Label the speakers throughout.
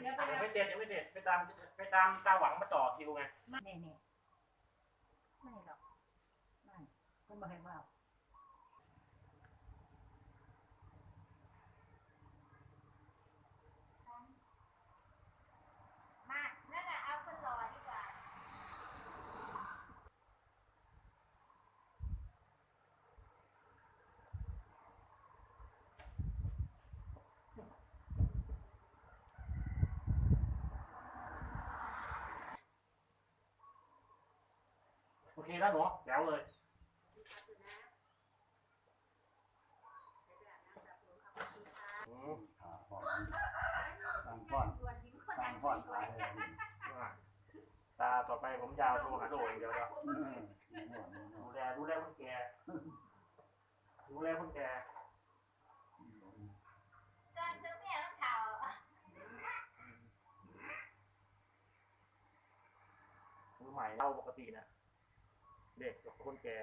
Speaker 1: เดี๋ยวไป
Speaker 2: ยังไม่เสร็จยังไม่เสร็จไปตามไปตามตาหวังมาต่อคิวไง
Speaker 1: นี่นี่ไม่หรอกไม่ก็ไม่ให้ว่า
Speaker 3: มานั่นน่ะเอาคนรอดีกว่า
Speaker 2: โอเคแล้วหนูแจ๋วเลย อืม
Speaker 4: ขาพอนตั้งพอน
Speaker 3: ส่วนหญิงคน
Speaker 4: ตั้
Speaker 3: นั้
Speaker 4: งพอนตายเลย
Speaker 2: อะตาต่อไปผมยาวโทรหาโดอย่างเดียวแล้ว
Speaker 4: อืม
Speaker 2: ดูแลดูแลคนแก่ดูแลคนแก่
Speaker 3: ๆจนเธอแม่ต้องเท่า
Speaker 2: มือใหม่เล่าปกตินะ เด็กกับคนแก่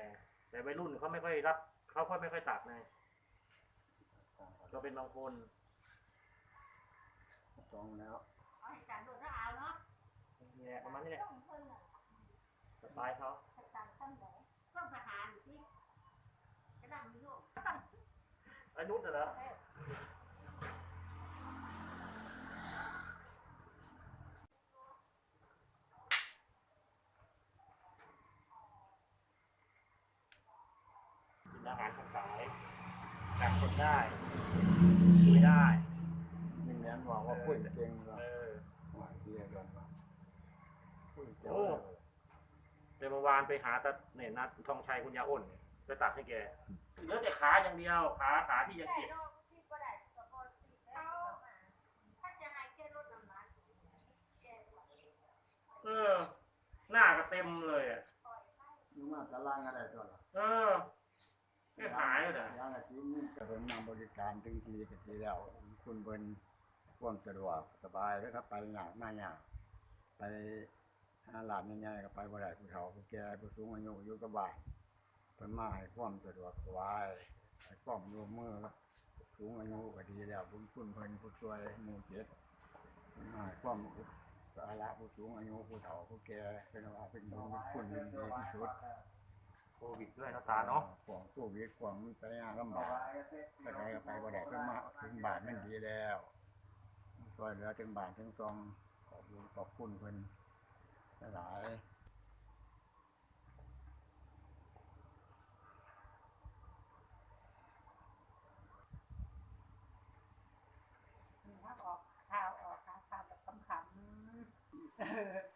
Speaker 2: แต่วัยรุ่นเขาไม่ค่อยรับเขาค่อยไม่ค่อยตัดไงก็เป็นบางคน
Speaker 4: ตรงแล้ว
Speaker 3: เอาให้ฉันดูแล้วเอาเนาะ
Speaker 2: นี่แหละประมาณนี้แหละ
Speaker 3: ต้องคนละ
Speaker 2: สไตล์เขา
Speaker 3: ให้ตามขั้นไหนต้องทหารอยู่ที่กระดังมีลูก
Speaker 2: ไอ้นุชเหรอกินอา หารทางสายจับคนได้คุยได้
Speaker 4: นี่แม่นบอกว่าพูดเก่ง
Speaker 2: เอ
Speaker 4: ว่า
Speaker 2: อ
Speaker 4: ว่าเรียนกันว่าพูดเก่ง
Speaker 2: โอ้เดี๋ยวเมื่อวานไปหาตาเนี่ยนัดทองชัยคุณยาอ้นเนี่ยไปตัดให้แกเหลือแต่ขาอย่างเดียวขาขาที่ยัง
Speaker 3: แค่
Speaker 2: เจ็บ
Speaker 3: โรคที่ก็ได้ก็พอสิแล้วถ้าจะให้แค่ลดน้ำหนักแก้ปวด
Speaker 2: เออ หน้าก็เต็มเลยอะ
Speaker 4: อยู่มาตารางอะไรตัวละ
Speaker 2: เออ หายเลยเหรอ
Speaker 4: ย่างอาทิตย์นี้จะเป็นนำบริการถึงทีกันทีแล้ว คุณเป็นความสะดวกสบายแล้วครับไปหยากมาหยากไปหาหลานง่ายๆก็ไปบ่ได้ผู้เฒ่าผู้แก่ผู้สูงอายุอยู่กับบ้านเป็นมาให้ความสะดวกสบายให้ความร่วมมือกับผู้สูงอายุก็ดีแล้วบุญคุณเพิ่นผู้ช่วยหมู่เจ็ดเพิ่นมาให้ความสาระผู้สูงอายุผู้เฒ่าผู้แก่เป็นว่าเป็นบุญเป็นคุณดีที่สุด
Speaker 2: โควิดด้วยนะตาเนาะ
Speaker 4: ขวางโควิดขวางมันไปยากลำบากไปไหนก็ไปบ่ได้ก็มาถึงบ้านนั่นดีแล้วช่วยเหลือถึงบ้านถึงซองขอบคุณขอบคุณเพิ่นหลาย
Speaker 1: ถ้าออกข่าวออกข่าวข่าวแบบขำๆ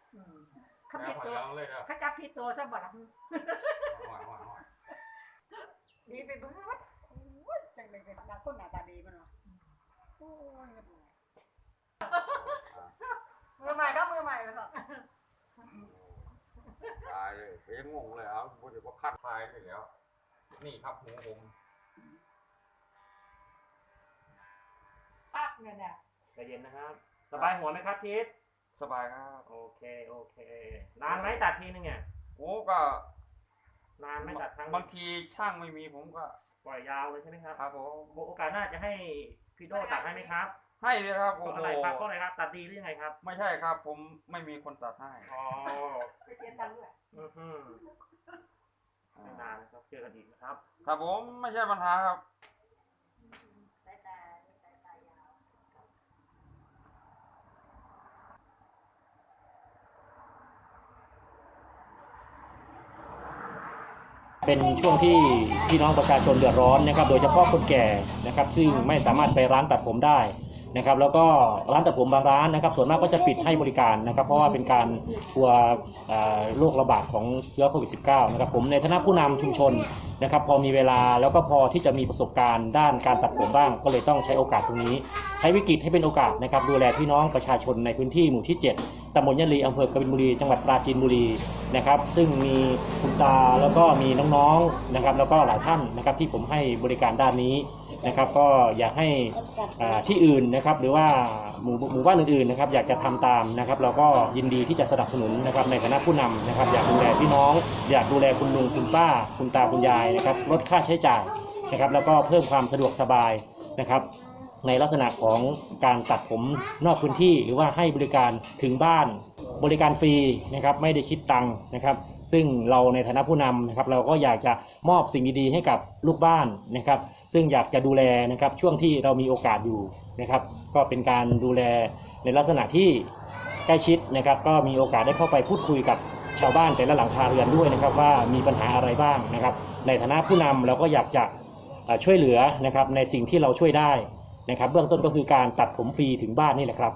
Speaker 1: เอออืมเขา
Speaker 5: แล้
Speaker 1: ผิ
Speaker 5: ว
Speaker 1: ด
Speaker 5: หอย
Speaker 1: ตัว
Speaker 5: ลองเลยเด้อ
Speaker 1: เขาจับผิดตัวซะบ่ล่ะ
Speaker 5: หอยหอยหอย
Speaker 1: ดีไปเบิดโอ้ยจังเลยเป็นบางคนหน้าตาดีมันวะโอ้ยมือใหม่ครับมือใหม่ไปสอน
Speaker 5: ตายเลยเฮ้ยงงเลยครับพูดถึงว่าคัดทายเลยแล้ว นี่ครับหูผม
Speaker 1: ปั๊บเนี่ยเนี่ย
Speaker 2: ใจเย็นนะครับ สบายหัวไหมครับทิศ
Speaker 5: สบายครับ
Speaker 2: โอเคโอเคนานไหมตัดทีนึงเนี่ย
Speaker 5: โอ้ก็
Speaker 2: นานไหมตัดครั้ง
Speaker 5: บางทีช่างไม่มีผมก็
Speaker 2: ปล่อยยาวเลยใช่ไหมครับ
Speaker 5: ครับผม
Speaker 2: โอกาสหน้าจะให้พี่โดตัดให้ไหมครับ
Speaker 5: ให้เลยครับ
Speaker 2: เพ
Speaker 5: โอ้
Speaker 2: ราะ
Speaker 5: โห
Speaker 2: อะไรครับเพราะอะไรครับตัดดีหรือยังไงครับ
Speaker 5: ไม่ใช่ครับ ผมไม่มีคนตัดให้
Speaker 2: อ๋อ
Speaker 1: ไปเสียตังค์ด้วย
Speaker 2: อือฮึไม่นานนะครับเจอกันอีกนะครับ
Speaker 5: ครับผมไม่ใช่ปัญหาครับ
Speaker 3: สายตาสายตายาว
Speaker 2: เป็นช่วงที่พี่น้องประชาชนเดือดร้อนนะครับ โดยเฉพาะคนแก่นะครับ ซึ่งไม่สามารถไปร้านตัดผมได้ นะครับ แล้วก็ร้านตัดผมบางร้านนะครับ ส่วนมากก็จะปิดให้บริการนะครับ เพราะว่าเป็นการกลัวโรคระบาดของเชื้อโควิด -19 นะครับ ผมในฐานะผู้นำชุมชนนะครับ พอมีเวลาแล้วก็พอที่จะมีประสบการณ์ด้านการตัดผมบ้าง ก็เลยต้องใช้โอกาสตรงนี้ ใช้วิกฤตให้เป็นโอกาสนะครับ ดูแลพี่น้องประชาชนในพื้นที่หมู่ที่ 7ตำบลยะลีอำเภอกบินบุรี จังหวัดปราจีนบุรีนะครับ ซึ่งมีคุณตาแล้วก็มีน้องๆนะครับ แล้วก็หลายท่านนะครับที่ผมให้บริการด้านนี้ นะครับ ก็อยากให้อ่าที่อื่นนะครับ หรือว่าหมู่หมู่บ้านอื่นๆนะครับ อยากจะทำตามนะครับ เราก็ยินดีที่จะสนับสนุนนะครับ ในฐานะผู้นำนะครับ อยากดูแลพี่น้อง อยากดูแลคุณลุงคุณป้า คุณตาคุณยายนะครับ ลดค่าใช้จ่ายนะครับ แล้วก็เพิ่มความสะดวกสบายนะครับในลักษณะของการตัดผมนอกพื้นที่หรือว่าให้บริการถึงบ้านบริการฟรีนะครับ ไม่ได้คิดตังค์นะครับ ซึ่งเราในฐานะผู้นำนะครับ เราก็อยากจะมอบสิ่งดีๆให้กับลูกบ้านนะครับ ซึ่งอยากจะดูแลนะครับช่วงที่เรามีโอกาสอยู่นะครับ ก็เป็นการดูแลในลักษณะที่ใกล้ชิดนะครับ ก็มีโอกาสได้เข้าไปพูดคุยกับชาวบ้านแต่ละหลังคาเรือนด้วยนะครับ ว่ามีปัญหาอะไรบ้างนะครับ ในฐานะผู้นำเราก็อยากจะช่วยเหลือนะครับในสิ่งที่เราช่วยได้นะครับ เบื้องต้นก็คือการตัดผมฟรีถึงบ้านนี่แหละครับ